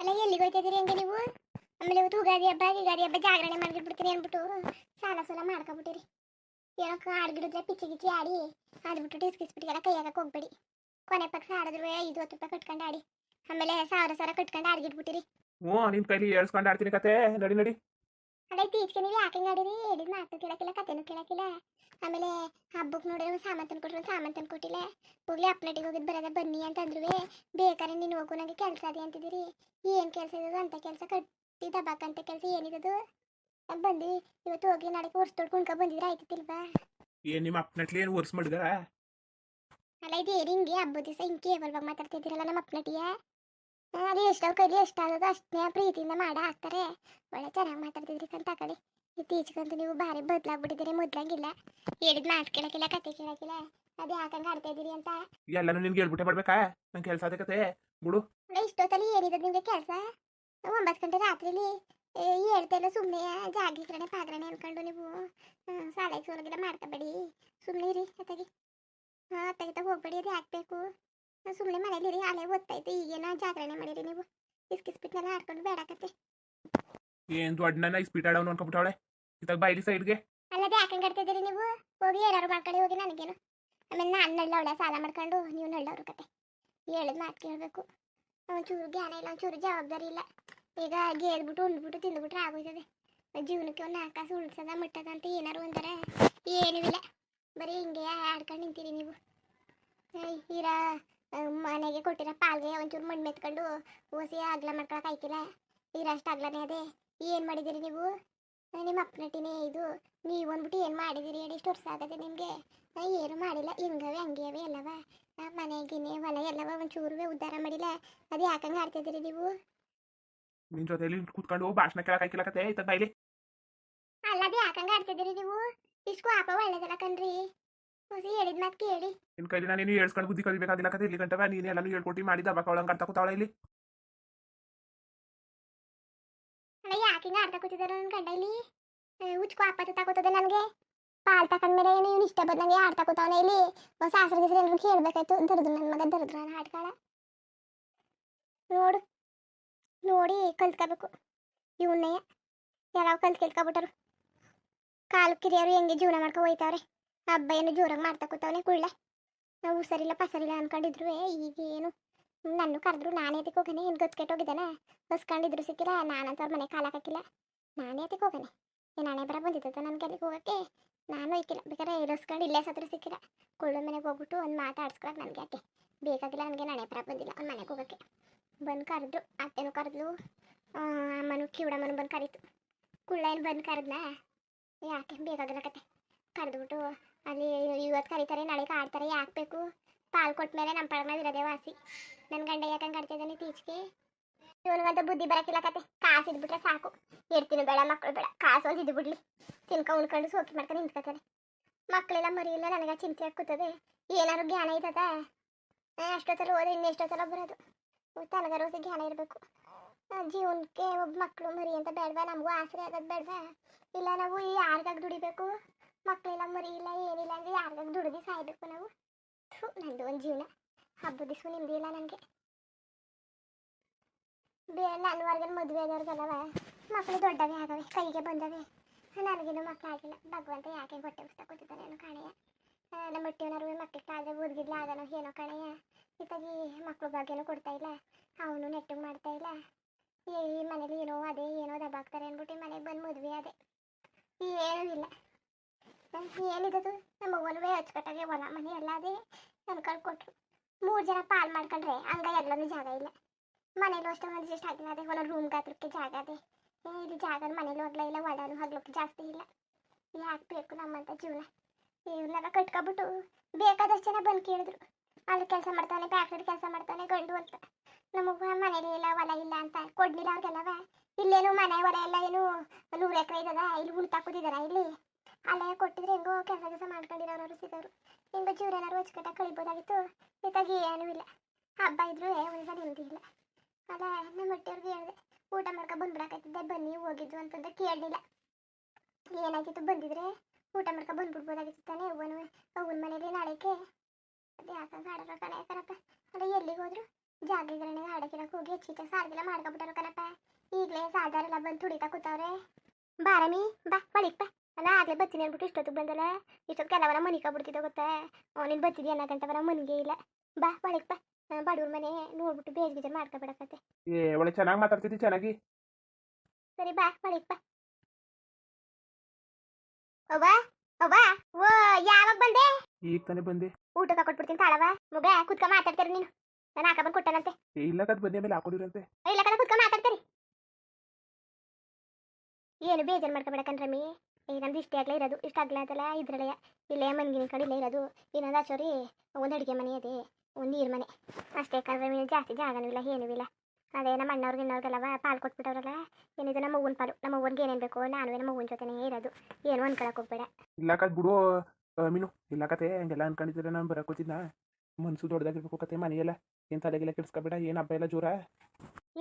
ಅಲ್ಲ, ಎಲ್ಲಿಗೆ ಹೋಗ್ತಿದ್ದೀರಿ ಹಂಗೆ ನೀವು? ಆಮೇಲೆ ಇವತ್ತು ಉಗಾದಿ ಹಬ್ಬ, ಯುಗಾದಿ ಹಬ್ಬ ಜಾಗರಣೆ ಮಾಡಿಬಿಡ್ತೀನಿ ಅಂದ್ಬಿಟ್ಟು ಸಾಲ ಸೂಲ ಮಾಡ್ಕೊಬಿಟ್ಟಿರಿ. ಏನೋ ಆಡ್ಗಿಡಿದ್ರೆ ಪಿಚ್ಚಿ ಗಿಚ್ಚಿ ಆಡಿ ಆಡ್ಬಿಟ್ಟು ಡಿಸ್ಕಿಸ್ಬಿಟ್ಟಿಗೆಲ್ಲ ಕೈಯಾಗ ಹೋಗ್ಬೇಡಿ. ಕೊನೆ ಪಕ್ಷ ಆಡಿದ್ರು ಐದು ಹತ್ತು ರೂಪಾಯಿ ಕಟ್ಕೊಂಡು ಆಡಿ. ಆಮೇಲೆ ಸಾವಿರ ಸಾವಿರ ಕಟ್ಕೊಂಡು ಆಡ್ಗಿಡ್ಬಿಟ್ಟಿರಿ ಹ್ಞೂ ನಿನ್ ಕೈಲಿ ಹೇಳ್ಸ್ಕೊಂಡು ಆಡ್ತೀನಿ ಕತೆ ನಡಿ ನಡಿ. ಅದೇ ಇತ್ತೀಚೆಗೆ ನೀವು ಯಾಕೆ ಆಡಿರಿ ಹೇಳಿದ್ ಮಾತು ಕೇಳಕ್ಕಿಲ್ಲ ಕತೆನೂ ಕೇಳಕ್ಕಿಲ್ಲ. ಆಮೇಲೆ ಹಬ್ಬಕ್ಕೆ ನೋಡಿದ್ರೆ ಒಂದು ಸಾಮಾನು ತಂದು ಕೊಟ್ಟರು ಸಾಮಾನು ತಂದು ಕೊಟ್ಟಿಲ್ಲ ಹೋಗ್ಲಿ ಅಪ್ನಟಿಗೆ ಹೋಗಿದ್ ಬರೋದ ಬನ್ನಿ ಅಂತ ಅಂದ್ರೂ ಬೇಕಾರೆ ನೀನು ಹೋಗು ನನಗೆ ಕೆಲಸ ಅದೇ ಅಂತಿದ್ದೀರಿ. ಏನು ಕೆಲಸ ಇರೋದು ಅಂತ ಕೆಲಸ ಕಟ್ಟಿ ದಬ್ಬಾಕಂತ ಕೆಲಸ ಏನಿರೋದು ಬಂದು ಇವತ್ತು ಹೋಗಿ ನಾಳೆ ವರ್ಷ ತೊಡ್ಕೊಂಡ್ಕೊ ಬಂದಿದ್ರೆ ಆಯ್ತಿಲ್ವಾ ಏನ್ ನಿಮ್ಮ ಅಪ್ನಟ್ಲಿ ಏನು ವರ್ಸ್ ಮಾಡಿದಾರ? ಅಲ್ಲ ಇದು ಏರಿ ಹಿಂಗೆ ಹಬ್ಬದ ದಿವಸ ಹಿಂಗೆ ಕೇವಲ್ವಾಗಿ ಮಾತಾಡ್ತಿದ್ದೀರಲ್ಲ ನಮ್ಮ ಅಪ್ಪನಟಿಯ ಅದು ಎಷ್ಟೋ ಕೈಲಿ ಎಷ್ಟಾಗೋದು ಅಷ್ಟೇ ಪ್ರೀತಿಯಿಂದ ಮಾಡ ಹಾಕ್ತಾರೆ. ಒಳ್ಳೆ ಚೆನ್ನಾಗಿ ಮಾತಾಡ್ತಿದ್ರಿ ಕಂತ ಕಡೆ ಇತ್ತೀಚೆಗಂತೂ ನೀವು ಭಾರಿ ಬದಲಾಗ್ಬಿಟ್ಟಿದ್ದೀರಿ ಮೊದ್ಲಂಗಿಲ್ಲ ಹೇಳಿದ ಮಾತು ಕೇಳಕ್ಕಿಲ್ಲ ಕತೆ ಕೇಳಕ್ಕಿಲ್ಲ. ಅದೇ ಹಾಕಂಗ ಆಡ್ತಾ ಇದ್ದೀರಿ ಅಂತ? ಎಲ್ಲಾನು ನಿನ್ಗೆ ಹೇಳ್ಬಿಟ್ಟೆ ಮಾಡ್ಬೇಕಾ? ನಂಗೆ ಕೆಲಸ ಅದೇ ಕತೆ. ಬಿಡು. ಅಲ್ಲ ಇಷ್ಟೊತ್ತಲ್ಲಿ ಏನಿದೆ ನಿಮಗೆ ಕೆಲಸ? ಒಂಬತ್ತು ಗಂಟೆ ರಾತ್ರಿಲಿ ಏ, ಹೇಳ್ತಾ ಇಲ್ಲ ಸುಮ್ಮನೆ ಜಾಗೀಕರಣೆ ಪಾಗ್ರಣೆ ಅನ್ಕೊಂಡು ನೀವು ಸಾಲ ಸೋಲಗಿಲ್ಲ ಮಾಡ್ಕೋಬೇಡಿ. ಸುಮ್ಮನೆ ಇರಿ ಅತ್ತಾಗಿ. ಹಾಂ ಅತ್ತಾಗಿತ್ತ ಹೋಗ್ಬೇಡಿ ಅದು ಹಾಕ್ಬೇಕು ಸುಮ್ಮನೆ ಮನೇಲಿರಿ ಅಲ್ಲೇ ಓದ್ತಾಯ್ತು ಈಗೇನ ಜಾಗರಣೆ ಮಾಡಿರಿ ನೀವು. ಬಿಟ್ನೆಲ್ಲ ಆಡ್ಕೊಂಡು ಬೇಡಕತ್ತೆ. ಏನ್ ದೊಡ್ಡ ನನ್ನ ಸ್ಪೀಡ್ ಆಡೋನು ಅನ್ಕೊಬಿಟ್ಟವಳೆ? ಇತ್ತಾಗ ಬಾಯಿಲಿ ಸೈಡ್ಗೆ? ಅಲ್ಲದೆ ಯಾಕಂಗೆ ನೀವು? ಹೋಗಿ ಏನಾರು ಮಾಡ್ಕೊಳ್ಳಿ ಹೋಗಿ ನನಗೇನು. ಆಮೇಲೆ ನಾನು ನಳ್ಳವಳೆ ಸಾಲ ಮಾಡ್ಕೊಂಡು ನೀವು ನಳ್ಳವ್ರ ಕತೆ. ಹೇಳಿದ ಮಾತು ಕೇಳಬೇಕು. ಒಂಚೂರು ಜ್ಞಾನ ಇಲ್ಲ ಒಂಚೂರು ಜವಾಬ್ದಾರಿ ಇಲ್ಲ. ಈಗ ಗೇದ್ಬಿಟ್ಟು ಉಂಡ್ಬಿಟ್ಟು ತಿಂದ್ಬಿಟ್ರೆ ಆಗೋಯ್ತದೆ. ಜೀವನಕ್ಕೆ ಒಂದು ಆಕಾಶ ಉಳಿಸದ ಮುಟ್ಟದ ಅಂತ ಏನಾರು ಒಂಥರ ಏನೂ ಇಲ್ಲ. ಬರೀ ಹಿಂಗೆ ಆಡ್ಕೊಂಡು ನಿಂತೀರಿ ನೀವು. ಹೀರಾ ಇರ ಮನೆಗೆ ಕೊಟ್ಟಿರೋ ಪಾಲ್ಗೆ ಒಂಚೂರು ಮಣ್ಣು ಮೆತ್ಕೊಂಡು ಓಸಿ ಅಗ್ಲ ಮಾಡ್ಕೊಳಕ್ ಆಯ್ತಿಲ್ಲ. ಇರಷ್ಟು ಅಗ್ಲನೇ ಅದೇ. ಏನು ಮಾಡಿದಿರಿ ನೀವು? ನಿಮ್ಮ ಅಪ್ಪನಟ್ಟಿನೇ ಇದು. ನೀವು ಅಂದ್ಬಿಟ್ಟು ಏನು ಮಾಡಿದಿರಿ? ಹೇಳಿ ಇಷ್ಟು ವರ್ಷ ಆಗದೆ ನಿಮಗೆ? ಏನು ಮಾಡಿಲ್ಲ. ಹಿಂಗವೆ ಹಂಗೇವೆ ಎಲ್ಲವ. ಮನೆಗಿನೇ ಮನೆ ಗಿನೆ ಹೊಲ ಎಲ್ಲವ ಒಂಚೂರು ಉದ್ಧಾರ ಮಾಡಿಲ್ಲ. ಅದು ಯಾಕಂಗೆ ಆಡ್ತಿದ್ದೀರಿ ನೀವು? ನಿನ್ ಜೊತೆಲಿ ಕೂತ್ಕೊಂಡು ಭಾಷಣ ಕೇಳಕ್ ಆಯ್ಕಿಲ್ಲ ಕತೆ ಇತ್ತ ಬಾಯ್ಲಿ ಅಲ್ಲ ಅದು ಯಾಕಂಗೆ ಆಡ್ತಿದ್ದೀರಿ ನೀವು? ಇಷ್ಟು ಆಪ ಒಳ್ಳೇದಲ್ಲ ಕಣ್ರಿ. ಹೊಸಿ ಹೇಳಿದ ಮಾತು ಕೇಳಿ. ನಿನ್ ಕೈಲಿ ನಾನು ಹೇಳ್ಸ್ಕೊಂಡು ಬುದ್ಧಿ ಕಲಿಬೇಕಾಗಿಲ್ಲ ಕತೆ ಇಲ್ಲಿ ಗಂಟವ ನೀನು ಎಲ್ಲಾನು ಹೇಳ್ಕೊಟ್ಟು ಮಾಡಿ ದಬ್ಬಾಕ ಒಳಗೆ ಅರ್ಥ ಕೂತಾವಳ ಇಲ್ಲಿ? ಅಲ್ಲ ನನ್ನ ಗಂಡ ಇಲ್ಲಿ? ಉಚ್ಕೋ ಅಪ್ಪ ತಗೋತದೆ ನನಗೆ. ಪಾಲ್ ತಕೊಂಡ್ಮೇಲೆ ಏನು ಇವ್ನು ಇಷ್ಟ ಬಂದಂಗೆ ಆಡ್ತಾ ಕೂತವನೆ ಇಲ್ಲಿ. ಒಂದು ಸಾಸ್ರ ಗಿಸ್ರ ಏನಾದ್ರು ಕೇಳಬೇಕಾಯ್ತು? ನನ್ನ ಮಗ ದರದ್ರ ನೋಡು. ನೋಡಿ ಕಲ್ತ್ಕೋಬೇಕು ಇವನ್ನೇ ಕಲ್ತ್ ಕೇಳ್ಕೊಬಿಟ್ಟರು? ಕಾಲು ಕಿರಿಯರು ಹೆಂಗೆ ಜೀವನ ಮಾಡ್ಕೊ ಹೋಯ್ತಾವ್ರೆ ಹಬ್ಬ ಏನು ಜೋರಾಗಿ ಮಾಡ್ತಾ ಕೂತವನೇ, ಕುಳ್ಳ. ನಾವು ಹುಷಾರಿಲ್ಲ ಪಸರಿಲ್ಲ ಅನ್ಕೊಂಡಿದ್ರು ಈಗೇನು? ನನ್ನ ಕರೆದ್ರು ನಾನೇ ಅದಕ್ಕೆ ಹೋಗನೆ, ಏನು ಗೊತ್ತು ಹೋಗಿದ್ದಾನೆ? ಹೊಸ್ಕೊಂಡಿದ್ರು ಸಿಕ್ಕಿಲ್ಲ ನಾನಂತ ಅವ್ರ ಮನೆ ಕಾಲ ಹಾಕಿಲ್ಲ ನಾನೇ ಅದಕ್ಕೆ ಹೋಗನೆ. ಏ ಹಣೆ ಬರ ಬಂದಿದ್ದ ನನಗೆ ಅಲ್ಲಿಗೆ ಹೋಗಕ್ಕೆ? ನಾನು ಹೋಯ್ಕಿಲ್ಲ. ಬೇಕಾದ್ರೆ ಇಳಿಸ್ಕೊಂಡು ಇಲ್ಲೇ ಸತ್ರ ಸಿಕ್ಕಿಲ್ಲ. ಕುಳ್ಳ ಮನೆಗೆ ಹೋಗ್ಬಿಟ್ಟು ಒಂದು ಮಾತಾಡ್ಸ್ಕೊಳಕ್ಕೆ ನನಗೆ ಯಾಕೆ? ಬೇಕಾಗಿಲ್ಲ ನನಗೆ ಹಣೆ ಬರ ಬಂದಿಲ್ಲ ಅವ್ನ ಮನೆಗೆ ಹೋಗಕ್ಕೆ. ಬಂದು ಕರೆದ್ರು, ಅತ್ತೆನೂ ಕರೆದ್ಲು. ಅಮ್ಮನು ಕಿವಡಮ್ಮನು ಬಂದು ಕರೀತು. ಕುಳ್ಳ ಏನು ಬಂದು ಕರೆದ್ನ? ಯಾಕೆ? ಬೇಕಾಗಿಲ್ಲ ಕತೆ. ಕರೆದ್ಬಿಟ್ಟು ಅಲ್ಲಿ ಇವತ್ತು ಕರೀತಾರೆ ನಾಳೆ ಕಾಡ್ತಾರೆ ಯಾಕೆ ಬೇಕು? ಪಾಲ್ ಕೊಟ್ಟ ಮೇಲೆ ನಮ್ಮ ಪಳಗ ಇರೋದೇ ವಾಸಿ. ನನ್ನ ಗಂಡ ಯಾಕಂಗೆ ಆಡ್ತಿದ್ದಾನೆ ತೀಚಿಗೆ ಇವನಿಗಂತ ಬುದ್ಧಿ ಬರಕಿಲ್ಲ ಕತೆ. ಕಾಸು ಇದ್ಬಿಟ್ರೆ ಸಾಕು. ಇರ್ತೀನಿ ಬೇಡ ಮಕ್ಕಳು ಬೇಡ. ಕಾಸು ಒಂದು ಇದ್ಬಿಡ್ಲಿ ತಿನ್ಕ ಉಳ್ಕೊಂಡು ಸೋಕಿ ಮಾಡ್ಕೊಂಡು ನಿಂತ್ಕೊತಾನೆ ಮಕ್ಕಳೆಲ್ಲ ಮರಿ ಇಲ್ಲ ನನಗೆ ಚಿಂತೆ ಹಾಕುತ್ತದೆ ಏನಾದ್ರು ಜ್ಞಾನ ಐತದ? ಅಷ್ಟೊತ್ತಲ್ಲಿ ಹೋದ್ರೆ ಎಷ್ಟೊತ್ತಲ್ಲ ಬರೋದು? ತನಗಾರ ಹೋಗಿ ಜ್ಞಾನ ಇರಬೇಕು. ಜೀವನಕ್ಕೆ ಒಬ್ಬ ಮಕ್ಕಳು ಮರಿ ಅಂತ ಬೇಡವಾ? ನಮಗೂ ಆಸರೆ ಆಗೋದು ಬೇಡವಾ? ಇಲ್ಲ ನಾವು ಯಾರಿಗಾಗಿ ದುಡಿಬೇಕು? ಮಕ್ಕಳೆಲ್ಲ ಮರಿ ಇಲ್ಲ ಏನಿಲ್ಲ ಅಂದರೆ ಯಾರ್ದಾಗ ದುಡಿದು ಸಾಯ್ಬೇಕು ನಾವು. ಥೂ, ನಂದು ಒಂದು ಜೀವನ. ಹಬ್ಬದ ದಿವಸ ಇಲ್ಲ ನನಗೆ. ಬೇ ನನ್ನವರೆಗೆ ಮದುವೆ ಆದವ್ರಿಗೆಲ್ಲವ? ಮಕ್ಕಳು ದೊಡ್ಡವೇ ಆಗವೆ, ಕೈಗೆ ಬಂದವೆ. ನನಗಿನ್ನೂ ಮಕ್ಕಳು ಆಗಿಲ್ಲ ಭಗವಂತ ಯಾಕೆ ಹೊಟ್ಟೆ ಪುಸ್ತಕ ಕೂತಿದ್ದಾನೆ ಏನೋ ಕಾಣೆಯ? ನಮ್ಮ ಹೊಟ್ಟೆನವ್ರು ಮಕ್ಕಳಿಗೆ ಕಾದ್ರೆ ಓದ್ಗಿದ್ಲ ಆಗನೋ ಏನೋ ಕಾಣೆಯ? ಇತ್ತಾಗಿ ಮಕ್ಕಳು ಬಗ್ಗೆನೂ ಕೊಡ್ತಾ ಇಲ್ಲ. ಅವನು ನೆಟ್ಟಿಗೆ ಮಾಡ್ತಾ ಇಲ್ಲ. ಈ ಮನೇಲಿ ಏನೋ ಅದೇ, ಏನೋ ದಬ್ಬಾಕ್ತಾರೆ ಅಂದ್ಬಿಟ್ಟು ಮನೆಗೆ ಬಂದು ಮದುವೆ ಅದೇ ಏನೂ ಇಲ್ಲ. ಏನಿದದು? ನಮ್ಮ ಒಲವೇ ಅಚ್ಚುಕಟ್ಟಾಗೆ ಹೊಲ, ಮನೆ ಎಲ್ಲ ಅದೇ ಅನ್ಕೊಂಡು ಕೊಟ್ರು ಮೂರು ಜನ ಪಾಲ್ ಮಾಡ್ಕೊಂಡ್ರೆ ಹಂಗ ಎಲ್ಲನೂ ಜಾಗ ಇಲ್ಲ. ಮನೇಲಿ ಅಷ್ಟೇ ಒಂದು ಎಷ್ಟು ಆಗಿಲ್ಲ ಅದೇ ಒಂದೊಂದು ರೂಮ್ ಗಾತ್ರಕ್ಕೆ ಜಾಗ ಅದೇ. ಇದು ಜಾಗ ಮನೇಲಿ ಇಲ್ಲ ಒಳನು ಹಗ್ಲಕ್ಕೆ ಜಾಸ್ತಿ ಇಲ್ಲ. ಯಾಕೆ ಬೇಕು ನಮ್ಮಂತ ಜೀವನ? ಇವ್ರನ್ನೆಲ್ಲ ಕಟ್ಕೊಬಿಟ್ಟು ಬೇಕಾದಷ್ಟು ಜನ ಬಂದು ಕೇಳಿದ್ರು. ಅಲ್ಲಿ ಕೆಲಸ ಮಾಡ್ತಾನೆ ಫ್ಯಾಕ್ಟ್ರಿ ಕೆಲಸ ಮಾಡ್ತಾನೆ ಗಂಡು ಅಂತ. ನಮಗೆ ಮನೇಲಿ ಇಲ್ಲ, ಹೊಲ ಇಲ್ಲ ಅಂತ ಕೊಡ್ಲಿಲ್ಲ ಅವ್ರಿಗೆಲ್ಲವ. ಇಲ್ಲೇನು ಮನೆ, ಹೊಲ ಎಲ್ಲ ಏನು ನೂರು ಎಕರೆ ಇದ್ದದ ಇಲ್ಲಿ ಉಳ್ತಾ ಕೂತಿದಾರ ಇಲ್ಲಿ? ಅಲ್ಲೇ ಕೊಟ್ಟಿದ್ರೆ ಹೆಂಗೋ ಕೆಲಸ ಕೆಲಸ ಮಾಡ್ಕೊಂಡಿರೋರು ಸಿಗೋರು. ಹೆಂಗೋ ಜೀವನ ಏನಾರು ಅಚ್ಚುಕಟ್ಟಾಗಿ ಕಳಿಬೋದಾಗಿತ್ತು. ಇತ್ತಾಗಿ ಏನೂ ಇಲ್ಲ. ಹಬ್ಬ ಇದ್ರು ಒಂದ್ಸಲ ನೆಮ್ಮದಿ ಇಲ್ಲ. ಅಲ್ಲ, ನಮ್ಮ ಹೊಟ್ಟೆಯವ್ರಿಗೆ ಹೇಳಿದೆ, ಊಟ ಮಾಡ್ಕೊ ಬಂದ್ಬಿಡಕತ್ತಿದ್ದೆ, ಬನ್ನಿ ಹೋಗಿದ್ದು ಅಂತಂದ್ರೆ ಕೇಳಲಿಲ್ಲ. ಏನಾಗಿತ್ತು ಬಂದಿದ್ರೆ ಊಟ ಮಾಡ್ಕೊ ಬಂದ್ಬಿಡ್ಬೋದಾಗಿತ್ತು ತಾನೇ ಅವ್ವನು, ಅವ್ವನ ಮನೇಲಿ ನಾಳೆಗೆ ಅದೇ ಯಾಕಂದ್ರೆ ಆಡೋರ ಕಣೆ ಕಣಪ್ಪ. ಅಲ್ಲ, ಎಲ್ಲಿಗೆ ಹೋದ್ರು? ಜಾಗಗಳನ್ನ ಹಾಡಕಿನಕ್ಕೆ ಹೋಗಿ ಹೆಚ್ಚಿಗೆ ಸಾರ್ದಿಲ್ಲ ಮಾಡ್ಕೊಬಿಟ್ಟಾರ ಕಣಪ್ಪ. ಈಗಲೇ ಸಾಧಾರೆಲ್ಲ ಬಂದು ತುಡಿತಾ ಕೂತವ್ರೆ. ಬಾರಮಿ, ಬಾ ಬಳಿಕ್ ಅಲ್ಲ ಆಗಲೇ ಬತ್ತೀನಿ ಅಂದ್ಬಿಟ್ಟು ಇಷ್ಟೊತ್ತಿಗೆ ಬಂದಲ್ಲ? ಇಷ್ಟೊತ್ತು ಕೆಲವರ ಮನೆ ಕಬಿಡ್ತಿದ್ದೆ ಗೊತ್ತಾ? ನೀನು ಬತ್ತಿದ್ಯ ಅನ್ನ ಗಂಟೆ? ಬರೋ ಮನೆಗೆ ಇಲ್ಲ. ಬಾ ಒಳಗೆ ಬಾ. ಬಡವ್ರ ಮನೆ ನೋಡ್ಬಿಟ್ಟು ಬೇಜ್ ಬೇಜಾರು ಮಾಡ್ಕೊಬಿಡಕತ್ತೆ ಏ ಒಳ್ಳೆ ಚೆನ್ನಾಗಿ ಮಾತಾಡ್ತಿದ್ದಿ ಚೆನ್ನಾಗಿ. ಸರಿ ಬಾ ಒಳಗೆ ಬಾ. ಅವ್ವ ಅವ್ವ ಓ ಯಾವಾಗ ಬಂದೆ? ಈಗ ತಾನೇ ಬಂದೆ. ಊಟ ಕೊಟ್ಬಿಡ್ತೀನಿ ತಾಳವ ಮಗ ಕುತ್ಕ ಮಾತಾಡ್ತೀರಿ ನೀನು. ನಾನು ಹಾಕ ಬಂದು ಕೊಟ್ಟನಂತೆ ಇಲ್ಲ ಕದ್ ಬಂದೆ ಮೇಲೆ ಹಾಕೊಂಡಿರಂತೆ. ಇಲ್ಲ ಕದ ಕುತ್ಕ ಮಾತಾಡ್ತೀರಿ. ಏನು ಬೇಜಾರು ಮಾಡ್ಕೊಬೇಡಕನ್ರಮ್ಮಿ ಏ ನಮ್ದು ಇಷ್ಟೇ ಆಗ್ಲೇ ಇರೋದು. ಇಷ್ಟ ಆಗ್ಲಾದಲ್ಲ ಇದ್ರಲ್ಲೇ. ಇಲ್ಲೇ ಮನ್ಗಿನ ಕಡೆ ಇಲ್ಲೇ ಇರೋದು. ಇನ್ನೊಂದು ಆಚೋರಿ ಒಂದು ಅಡುಗೆ ಮನೆ ಅದೇ ಒಂದು ನೀರು ಮನೆ. ಅಷ್ಟೇ ಕಣ್ರಮ್ಮಿ ಜಾಸ್ತಿ ಜಾಗನೂ ಇಲ್ಲ ಏನೂ ಇಲ್ಲ. ಅದೇ ನಮ್ಮ ಅಣ್ಣವ್ರಿಗೆ ಇನ್ನವ್ರಿಗೆಲ್ಲವ ಪಾಲು ಕೊಟ್ಬಿಟ್ಟವ್ರಲ್ಲ ಏನಿದೆ ನಮ್ಮ ಅವ್ವನ ಪಾಲು. ನಮ್ಮ ಅವ್ವನ್ಗೆ ಏನೇನು ಬೇಕು ನಾನು ನಮ್ಮ ಅವ್ವನ ಜೊತೆನೇ ಇರೋದು. ಏನು ಅನ್ಕೊಳಕ್ ಹೋಗ್ಬೇಡ. ಇಲ್ಲ ಕತ್ ಬಿಡು ಮೀನು. ಇಲ್ಲ ಕತೆ ಹಂಗೆಲ್ಲ ಅನ್ಕೊಂಡಿದ್ರೆ ನಾನು ಬರಕೋತಿದ್ನ ಮನ್ಸು ದೊಡ್ಡದಾಗಿರ್ಬೇಕು ಕತೆ ಮನೆಯೆಲ್ಲ. ಏನು ತಲೆಗೆಲ್ಲ ಕೆಡ್ಸ್ಕೊಬೇಡ ಏನು ಹಬ್ಬ ಎಲ್ಲ ಜೋರ?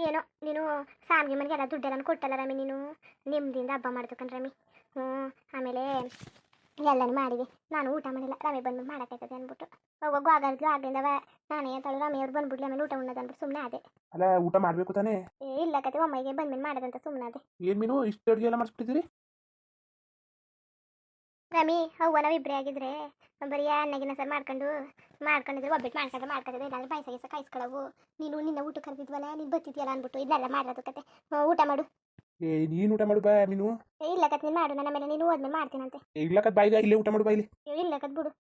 ಏನೋ ನೀನು ಸಾಮಿ ಮನೆಗೆಲ್ಲ ದುಡ್ಡೆಲ್ಲ ಕೊಟ್ಟಲ್ಲ ರಮಿ ನೀನು? ನೆಮ್ಮದಿಯಿಂದ ಹಬ್ಬ ಮಾಡ್ಬೇಕಂದ್ ರಮಿ. ಆಮೇಲೆ ಎಲ್ಲನೂ ಮಾಡಿದೆ ನಾನು ಊಟ ಮಾಡಿಲ್ಲ ರಮೆ ಬಂದು ಮಾಡೋಕ್ಕಾಯ್ತದೆ ಅಂದ್ಬಿಟ್ಟು. ಹೋಗೋ ಆಗಲ್ದು ಆಗ್ಲಿಂದವ ನಾನೇ ಅಂತಳು ರಮೆ ಅವ್ರು ಬಂದ್ಬಿಡ್ಲಿ ಆಮೇಲೆ ಊಟ ಉಣ್ಣೋದು ಅಂದ್ಬಿಟ್ಟು ಸುಮ್ಮನೆ ಅದೇ ಅಲ್ಲ ಊಟ ಮಾಡಬೇಕು ತಾನೇ? ಏ ಇಲ್ಲ ಕತೆ ಒಮ್ಮೆಗೆ ಬಂದ್ಮೇಲೆ ಮಾಡೋದಂತ ಸುಮ್ಮನೆ ಅದೇ ಏನು ಮೀನು? ಇಷ್ಟು ಅಡುಗೆ ಎಲ್ಲ ಮಾಡಿಸ್ಬಿಟ್ಟಿದ್ದೀರಿ? ರಮಿ ಅವ್ವ ನಾವು ಇಬ್ಬರೇ ಆಗಿದ್ರೆ ಬರೀ ಅನ್ನಗಿನ ಸರ್ ಮಾಡ್ಕೊಂಡು ಮಾಡ್ಕೊಂಡಿದ್ರೆ ಒಬ್ಬಿಟ್ಟು ಮಾಡ್ಕೊಂಡು ಮಾಡ್ಕೊಂಡಿದ್ರೆ ಇಲ್ಲಾಂದ್ರೆ ಪಾಯಸ ಗೀಸ ಕಾಯಿಸ್ಕೊಳ್ಳವು ನೀನು ನಿನ್ನ ಊಟ ಕರೆದಿದ್ವಲ್ಲ ನೀನು ಬತ್ತಿದ್ಯಲ್ಲ ಅಂದ್ಬಿಟ್ಟು ಇದನ್ನೆಲ್ಲ ಮಾಡೋದು ಕತೆ. ಊಟ ಮಾಡು. ಏ ನೀನು ಊಟ ಮಾಡು ಬಾ ನೀನು ಏ ಇಲ್ಲ ಕತ್ ನೀನು ಮಾಡು ನನ್ನ ಮೇಲೆ ನೀನು ಹೋದ್ಮೇಲೆ ಮಾಡ್ತೀನಂತೆ. ಏ ಇಲ್ಲ ಕತ್ ಬಾಯಿಗ ಇಲ್ಲೇ ಊಟ ಮಾಡು ಬಾ ಇಲ್ಲಿ ಇಲ್ಲ ಕತ್ ಬಿಡು.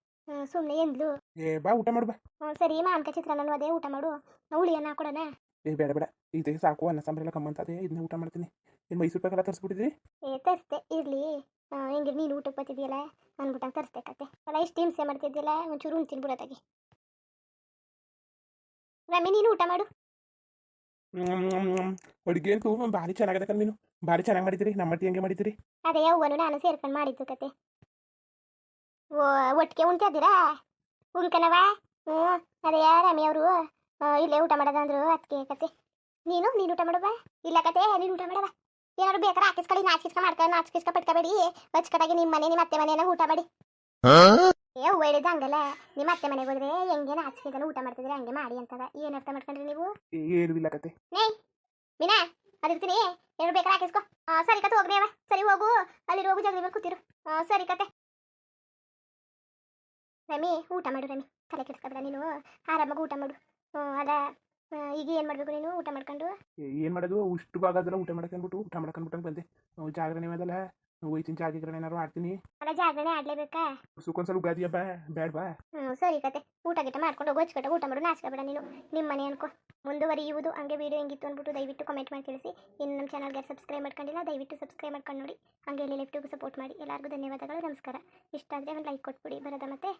ಸುಮ್ಮನೆ ಎಂದ್ಲು. ಏ ಬಾ ಊಟ ಮಾಡು ಬಾ. ಸರಿ ಸರಿ ಮಾಮಕ ಚಿತ್ರಾನ್ನ ಅದೇ ಊಟ ಮಾಡು. ಹುಳಿಯನ್ನ ಕೊಡನ ಏ ಬೇಡ ಬೇಡ. ಇದೆ ಸಾಕು ಅನ್ನ ಸಾಂಬಾರ ಎಲ್ಲ ಕಮ್ಮಂತದೆ ಇದನ್ನ ಊಟ ಮಾಡ್ತೀನಿ. ಏನು ಮೈಸೂರು ಪಾಕೆಲ್ಲ ತರಿಸ್ಬಿಟ್ಟಿದ್ರಿ ಏ ತರಿಸ್ದೆ ಇರಲಿ. ಹೆಂಗೆ ನೀನು ಊಟಕ್ಕೆ ಬರ್ತಿದ್ಯಲ್ಲ? ಅಂದ್ಬಿಟ್ಟು ತರಿಸ್ದೆ ಕತೆ. ಅಲ್ಲ ಇಷ್ಟು ಹಿಂಸೆ ಮಾಡ್ತಿದ್ದಿಲ್ಲ ಒಂಚೂರು ಉಣ್ತೀನಿ ತಿನ್ಬಿಡೋದಾಗಿ ರಮಿ ನೀನು ಊಟ ಮಾಡು. ಅಡುಗೆ ಅಂತೂ ಭಾರಿ ಚೆನ್ನಾಗಿದೆ ಕಣ್ ಮೀನು. ಭಾರಿ ಚೆನ್ನಾಗಿ ಮಾಡಿದ್ರಿ ನಮ್ಮ ಅತ್ತಿ ಹೆಂಗೆ ಮಾಡಿದ್ರಿ ಅದೇ ಅವ್ವನು ನಾನು ಸೇರ್ಕೊಂಡು ಮಾಡಿದ್ದು ಕತೆ. ಓ ಒಟ್ಟಿಗೆ ಉಣ್ತಿದ್ದೀರಾ ಉಣ್ಕನವ ಹ್ಞೂ ಅದೇ ರಮಿ ಅವರು ಇಲ್ಲೇ ಊಟ ಮಾಡೋದಂದ್ರು ಅದಕ್ಕೆ ಕತೆ. ನೀನು ನೀನು ಊಟ ಮಾಡುವ ಇಲ್ಲ ಕತೆ ನೀನು ಊಟ ಮಾಡವ ಏನಾದ್ರು ಬೇಕಾದ್ರೆ ಹಾಕಿಸ್ಕೊಳ್ಳಿ ನಾಚಿಸ್ಕ ಮಾಡ್ಕೊಂಡು ನಾಚಿಸ್ಕ ಪಟ್ಕೋಬೇಡಿ. ಬಚ್ಕಟಾಗಿ ನಿಮ್ಮ ಮನೆ ನಿಮ್ಮ ಅತ್ತೆ ಮನೆಯನ್ನ ಊಟ ಮಾಡಿ. ಏ ಹೇಳಿದಂಗಲ್ಲ ಹೇಳಿದ ಹಂಗಲ್ಲ. ನಿಮ್ಮ ಅತ್ತೆ ಮನೆಗೆ ಹೋದ್ರೆ ಹೆಂಗೆ ನಾಚಿಕೆ ಊಟ ಮಾಡ್ತಿದ್ರೆ ಹಂಗೆ ಮಾಡಿ ಅಂತದ. ಏನು ಅರ್ಥ ಮಾಡ್ಕೊಂಡ್ರಿ ನೀವು? ಏ- ಏನು ಇಲ್ಲ ಕತೆ. ನೇ ಮೀನಾ ಅದಿರ್ತೀನಿ. ಏನು ಬೇಕಾದ್ರೆ ಹಾಕಿಸ್ಕೊ. ಸರಿ ಕತೆ ಹೋಗ್ರಿ ಅವ. ಸರಿ, ಹೋಗು. ಅಲ್ಲಿ ಹೋಗು ಜಗಲಿ ಮೇಲೆ ಕೂತಿರು. ಸರಿ ಕತೆ ರಮಿ, ಊಟ ಮಾಡು ರಮಿ. ತಲೆ ಕೆಡಿಸ್ಕೊಬೇಡ ನೀನು. ಆರಾಮಾಗಿ ಊಟ ಮಾಡು. ಹ್ಞೂ ಅದ ಈಗ ಏನು ಮಾಡಬೇಕು ನೀನು? ಊಟ ಮಾಡ್ಕೊಂಡು? ಏನು ಮಾಡೋದು? ಇಷ್ಟು ಭಾಗ ಅದೆಲ್ಲ ಊಟ ಮಾಡ್ಕೊಂಡ್ಬಿಟ್ಟು ಊಟ ಮಾಡ್ಕೊಂಡ್ಬಿಟ್ಟು ಬಂದೆ. ಜಾಗರಣೆ ಅದಲ್ಲ ಹೋಯ್ತೀನಿ ಜಾಗರಣೆ ಏನಾರು ಆಡ್ತೀನಿ ಅಲ್ಲ ಜಾಗರಣೆ ಆಡ್ಲೇಬೇಕಾ ಸುಕ್ಕೊಂದ್ಸಲ ಉಗಾದಿ ಹಬ್ಬ ಬೇಡ ಬಾ ಹ್ಞೂ ಸರಿ ಕತೆ. ಊಟ ಗಿಟ ಮಾಡ್ಕೊಂಡು ಹೋಗು ಕಟ್ಟ ಊಟ ಮಾಡು ನಾಚ್ಕೋಬೇಡ ನೀನು. ನಿಮ್ಮ ಮನೆ ಅನ್ಕೋ. ಮುಂದುವರಿಯುವುದು ಹಂಗೆ ವೀಡಿಯೋ ಹೆಂಗಿತ್ತು ಅಂದ್ಬಿಟ್ಟು ದಯವಿಟ್ಟು ಕಮೆಂಟ್ ಮಾಡಿ ತಿಳಿಸಿ. ಇನ್ನು ನಮ್ಮ ಚಾನಲ್ಗೆ ಸಬ್ಸ್ಕ್ರೈಬ್ ಮಾಡ್ಕೊಂಡಿಲ್ಲ ದಯವಿಟ್ಟು ಸಬ್ಸ್ಕ್ರೈಬ್ ಮಾಡ್ಕೊಂಡು ನೋಡಿ. ಹಂಗೆ ಇಲ್ಲಿ ಲೆಫ್ಟಿಗೂ ಸಪೋರ್ಟ್ ಮಾಡಿ. ಎಲ್ಲರಿಗೂ ಧನ್ಯವಾದಗಳು ನಮಸ್ಕಾರ. ಇಷ್ಟ ಆದರೆ ಒಂದು ಲೈಕ್ ಕೊಟ್ಬಿಡಿ. ಬರೋದ ಮತ್ತೆ?